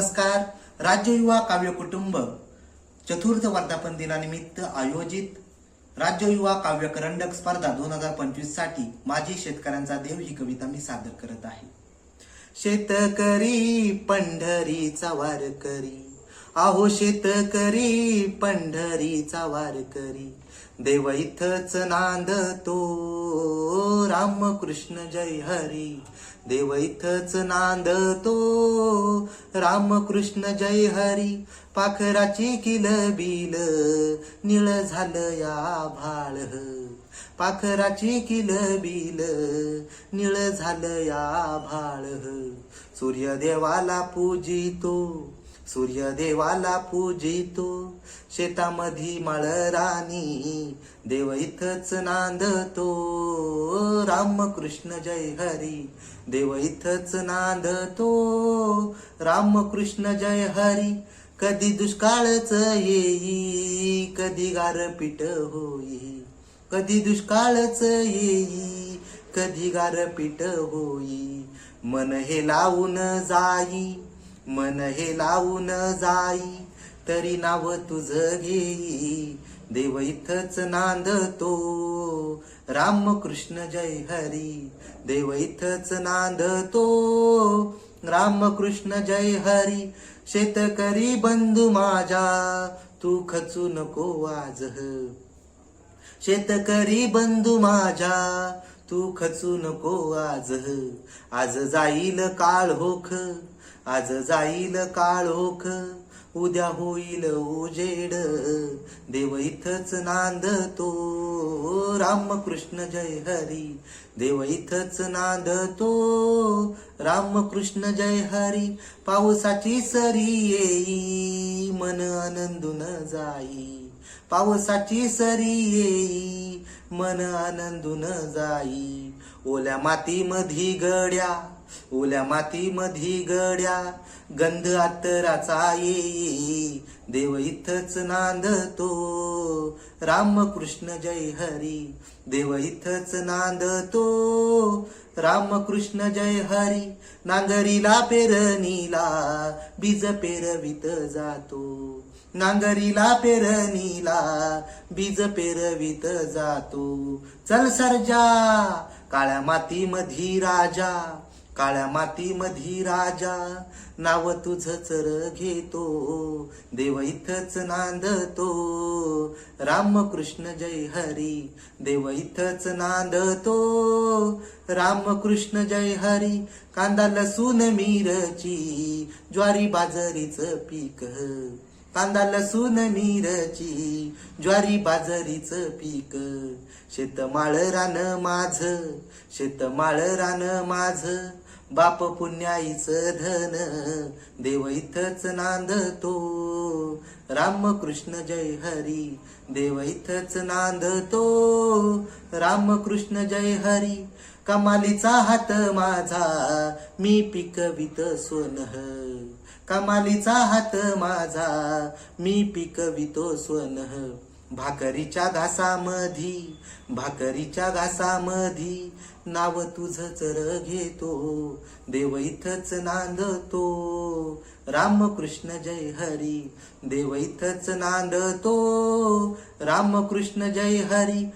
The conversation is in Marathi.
नमस्कार. राज्य युवा काव्य कुटुंब चतुर्थ वर्धापन दिनानिमित्त आयोजित राज्य युवा काव्य करंडक स्पर्धा दोन हजार पंचवीससाठी माझी शेतकऱ्यांचा देव ही कविता मी सादर करत आहे. शेतकरी पंढरीचा वारकरी आहो शेतकरी पंढरीचा वारकरी देव इथंच नांदतो. रामकृष्ण जय हरी. देव इथंच नांदतो. रामकृष्ण जय हरी. पाखराची किलबिल निळ झालं या भाळ. पाखराची किल बिल निळ झालं या भाळ. सूर्यदेवाला पूजितो. सूर्यदेवाला पूजितो. शेतामधी माळराणी देव इथंच नांदतो. रामकृष्ण जय हरी. देव इथंच नांदतो. रामकृष्ण जय हरी. कधी दुष्काळच येई कधी गारपीट होई. कधी दुष्काळच येई कधी गारपीट होई. मन हे लावून जाई. मन हे लावून जाई तरी नाव तुझ घेई. देव इथंच नांदतो. रामकृष्ण जय हरी देव इथंच नांदतो. रामकृष्ण जय हरी शेतकरी बंधू माझा तू खचू नको आज शेतकरी बंधू माझा तू खचू नको आज आज जाईल काळ होख आज जाईल काळ होख उद्या होईल उजेड. देव इथंच नांदतो रामकृष्ण जय हरी. देव इथंच नांदतो रामकृष्ण जय हरी पावसाची सरी येई मन आनंदून जाई. पावसाची सरी येई मन आनंदून जाई. ओल्या मातीमधी गड्या ओल्या मातीमधी गड्या गंध अत्तराचा येई. देव इथंच नांदतो. रामकृष्ण जय हरी देव इथंच नांदतो. रामकृष्ण जय हरी नांगरीला पेरणीला बीज पेरवित जातो. नांगरीला पेरणीला बीज पेरवित जातो. चल सरजा काळ्या मातीमधी राजा काळ्या मातीमधी राजा नाव तुझ चर घेतो. देव इथंच नांदतो. रामकृष्ण जय हरी देव इथंच नांदतो. रामकृष्ण जय हरी कांदा लसूण मिरची ज्वारी बाजरीच पीक. कांदा लसूण मिरची ज्वारी बाजरीच पीक. शेतमाळ रान माझ शेतमाळ रान माझ. बाप पुण्याईचं धन देव इथंच नांदतो. रामकृष्ण जय हरी देव इथंच नांदतो. रामकृष्ण जय हरी कमालीचा हात माझा मी पिकवित सोनह कमालीचा हात माझा मी पिकवितो सोनह भाकरीच्या घासामधी भाकरीच्या घासामधी नाव तुझ चर घेतो देव इथंच नांदतो. रामकृष्ण जय हरी देव इथंच नांदतो. रामकृष्ण जय हरी